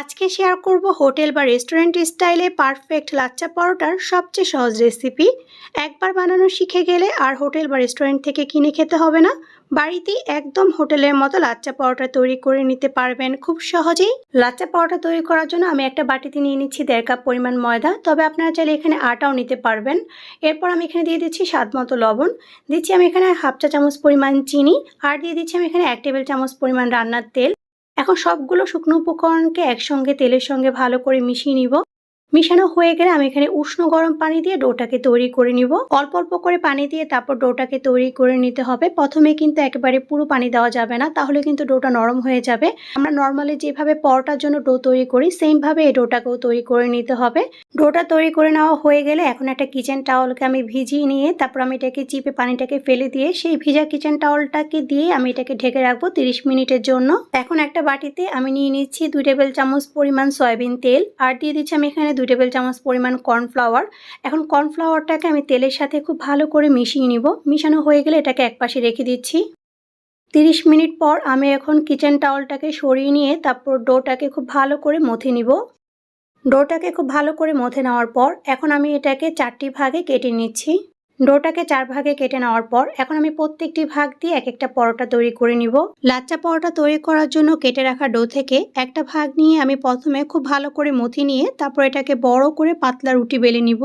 আজকে শেয়ার করব হোটেল বা রেস্টুরেন্ট স্টাইলে পারফেক্ট লাচ্চা পরোটার সবচেয়ে সহজ রেসিপি একবার বানানো শিখে গেলে আর হোটেল বা রেস্টুরেন্ট থেকে কিনে খেতে হবে না। বাড়িতেই একদম হোটেলের মতো লাচ্চা পরোটা তৈরি করে নিতে পারবেন খুব সহজেই। লাচ্চা পরোটা তৈরি করার জন্য আমি একটা বাটিতে নিয়ে নিচ্ছি দেড় কাপ পরিমাণ ময়দা। তবে আপনারা চাইলে এখানে আটাও নিতে পারবেন। এরপর আমি এখানে দিয়ে দিচ্ছি স্বাদ মতো লবণ। দিচ্ছি আমি এখানে হাফ চা চামচ পরিমাণ চিনি। আর দিয়ে দিচ্ছি আমি এখানে এক টেবিল চামচ পরিমাণ রান্নার তেল। এখন সবগুলো শুকনো উপকরণকে একসঙ্গে তেলের সঙ্গে ভালো করে মিশিয়ে নিব। মিশানো হয়ে গেলে আমি এখানে উষ্ণ গরম পানি দিয়ে ডোটাকে তৈরি করে নিব। অল্প অল্প করে পানি দিয়ে তারপর ডোটাকে তৈরি করে নিতে হবে। প্রথমে কিন্তু একেবারে পুরো পানি দেওয়া যাবে না, তাহলে কিন্তু ডোটা নরম হয়ে যাবে। আমরা নর্মালি যেভাবে পরোটার জন্য ডো তৈরি করি, সেমভাবে এই ডোটাকেও তৈরি করে নিতে হবে। ডোটা তৈরি করে নেওয়া হয়ে গেলে এখন একটা কিচেন টাওয়ালকে আমি ভিজিয়ে নিয়ে তারপর আমি এটাকে চিপে পানিটাকে ফেলে দিয়ে সেই ভিজা কিচেন টাওয়ালটাকে দিয়ে আমি এটাকে ঢেকে রাখব তিরিশ মিনিটের জন্য। এখন একটা বাটিতে আমি নিয়ে নিচ্ছি দুই টেবিল চামচ পরিমাণ সয়াবিন তেল। আর দিয়ে দিচ্ছি আমি এখানে দুই টেবিল চামচ পরিমাণ কর্নফ্লাওয়ার। এখন কর্নফ্লাওয়ারটাকে আমি তেলের সাথে খুব ভালো করে মিশিয়ে নিব। মিশানো হয়ে গেলে এটাকে একপাশে রেখে দিচ্ছি। তিরিশ মিনিট পর আমি এখন কিচেন টাওয়ালটাকে সরিয়ে নিয়ে তারপর ডোটাকে খুব ভালো করে মথে নিব। ডোটাকে খুব ভালো করে মথে নেওয়ার পর এখন আমি এটাকে চারটি ভাগে কেটে নিচ্ছি। ডোটাকে চার ভাগে কেটে নেওয়ার পর এখন আমি প্রত্যেকটি ভাগ দিয়ে এক একটা পরোটা তৈরি করে নিব। লাচ্চা পরোটা তৈরি করার জন্য কেটে রাখা ডো থেকে একটা ভাগ নিয়ে আমি প্রথমে খুব ভালো করে মথি নিয়ে তারপর এটাকে বড় করে পাতলা রুটি বেলে নিব।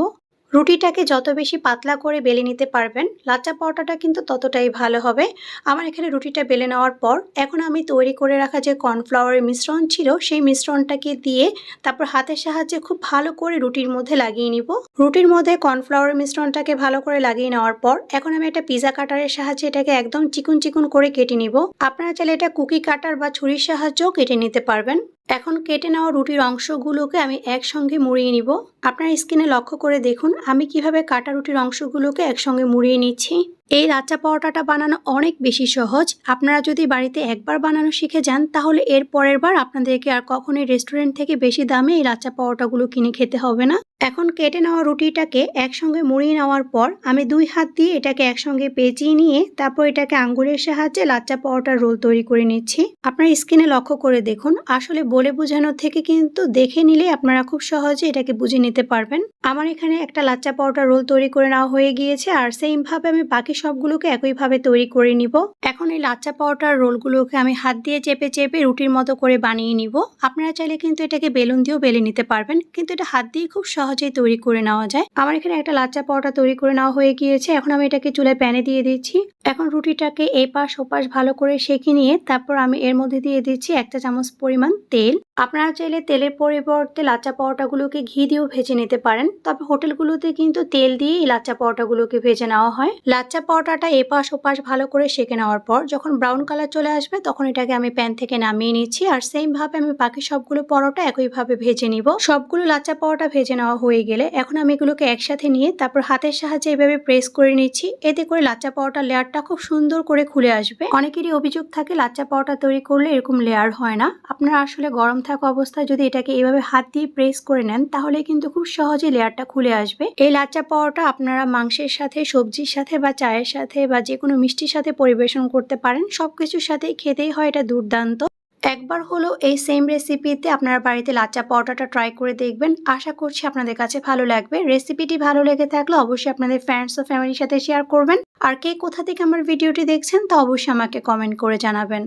রুটিটাকে যত বেশি পাতলা করে বেলে নিতে পারবেন, লাচ্চা পরোটাটা কিন্তু ততটাই ভালো হবে। আমার এখানে রুটিটা বেলে নেওয়ার পর এখন আমি তৈরি করে রাখা যে কর্নফ্লাওয়ারের মিশ্রণ ছিল, সেই মিশ্রণটাকে দিয়ে তারপর হাতের সাহায্যে খুব ভালো করে রুটির মধ্যে লাগিয়ে নিব। রুটির মধ্যে কর্নফ্লাওয়ারের মিশ্রণটাকে ভালো করে লাগিয়ে নেওয়ার পর এখন আমি একটা পিজা কাটারের সাহায্যে এটাকে একদম চিকুন চিকুন করে কেটে নিব। আপনারা চাইলে এটা কুকি কাটার বা ছুরির সাহায্যেও কেটে নিতে পারবেন। এখন কেটে নেওয়া রুটির অংশগুলোকে আমি একসঙ্গে মুড়িয়ে নিব। আপনার স্কিনে লক্ষ্য করে দেখুন, আমি কীভাবে কাটা রুটির অংশগুলোকে একসঙ্গে মুড়িয়ে নিচ্ছি। এই লাচ্চা পরোটাটা বানানো অনেক বেশি সহজ। আপনারা যদি বাড়িতে একবার বানানো শিখে যান, তাহলে এর পরের বার আপনাদেরকে আর কখনোই রেস্টুরেন্ট থেকে বেশি দামে এই লাচ্চা পরোটাগুলো কিনে খেতে হবে না। এখন কেটে নেওয়া রুটিটাকে একসঙ্গে মুড়িয়ে নেওয়ার পর আমি দুই হাত দিয়ে এটাকে একসঙ্গে পেঁচিয়ে নিয়ে তারপর এটাকে আঙ্গুলের সাহায্যে লাচ্চা পরোটার রোল তৈরি করে নিচ্ছি। আপনার স্কিনে লক্ষ্য করে দেখুন, আসলে বলে বোঝানোর থেকে কিন্তু দেখে নিলে আপনারা খুব সহজে এটাকে বুঝে নিতে পারবেন। আমার এখানে একটা লাচ্চা পরোটার রোল তৈরি করে নেওয়া হয়ে গিয়েছে, আর সেইমভাবে আমি বাকি সবগুলোকে একইভাবে তৈরি করে নিব। এখন এই লাচ্চা পরোটার রোলগুলোকে আমি হাত দিয়ে চেপে চেপে রুটির মতো করে বানিয়ে নিব। আপনারা চাইলে কিন্তু এটাকে বেলুন দিয়েও বেলে নিতে পারবেন, কিন্তু এটা হাত দিয়ে খুব সহজেই তৈরি করে নেওয়া যায়। আমার এখানে একটা লাচ্চা পরোটা তৈরি করে নেওয়া হয়ে গিয়েছে। এখন আমি এটাকে চুলায় প্যানে দিয়ে দিচ্ছি। এখন রুটিটাকে এই পাশ ওপাশ ভালো করে সেঁকে নিয়ে তারপর আমি এর মধ্যে দিয়ে দিচ্ছি একটা চামচ পরিমাণ তেল। আপনারা চাইলে তেলের পরিবর্তে লাচ্চা পরোটাগুলোকে ঘি দিয়েও ভেজে নিতে পারেন। তবে হোটেলগুলোতে কিন্তু তেল দিয়ে এই লাচ্চা পরোটাগুলোকে ভেজে নেওয়া হয়। লাচ্চা পরোটাটা এপাশ ওপাশ ভালো করে সেঁকে নেওয়ার পর যখন ব্রাউন কালার চলে আসবে তখন এটাকে আমি প্যান থেকে নামিয়ে নিচ্ছি আর সেম ভাবে আমি বাকি সবগুলো পরোটা একইভাবে ভেজে নিব। সবগুলো লাচ্চা পরোটা ভেজে নেওয়া হয়ে গেলে এখন আমি এগুলোকে একসাথে নিয়ে তারপর হাতের সাহায্যে এভাবে প্রেস করে নিচ্ছি। এতে করে লাচ্চা পরোটার লেয়ারটা খুব সুন্দর করে খুলে আসবে। অনেকেরই অভিযোগ থাকে, লাচ্চা পাওয়াটা তৈরি করলে এরকম লেয়ার হয় না। আপনারা আসলে গরম থাকা অবস্থায় যদি এটাকে এভাবে হাত দিয়ে প্রেস করে নেন, তাহলে কিন্তু খুব সহজে লেয়ারটা খুলে আসবে। এই লাচ্চা পাওয়াটা আপনারা মাংসের সাথে, সবজির সাথে বা চায়ের সাথে বা যে কোনো মিষ্টির সাথে পরিবেশন করতে পারেন। সবকিছুর সাথেই খেতেই হয় এটা দুর্দান্ত। একবার হলো এই সেম রেসিপিতে আপনার বাড়িতে লাচ্চা পরোটাটা ট্রাই করে দেখবেন। আশা করছি আপনাদের কাছে ভালো লাগবে। রেসিপিটি ভালো লেগে থাকলে অবশ্যই আপনাদের ফ্রেন্ডস ও ফ্যামিলির সাথে শেয়ার করবেন। আর কে কোথা থেকে আমার ভিডিওটি দেখছেন তা অবশ্যই আমাকে কমেন্ট করে জানাবেন।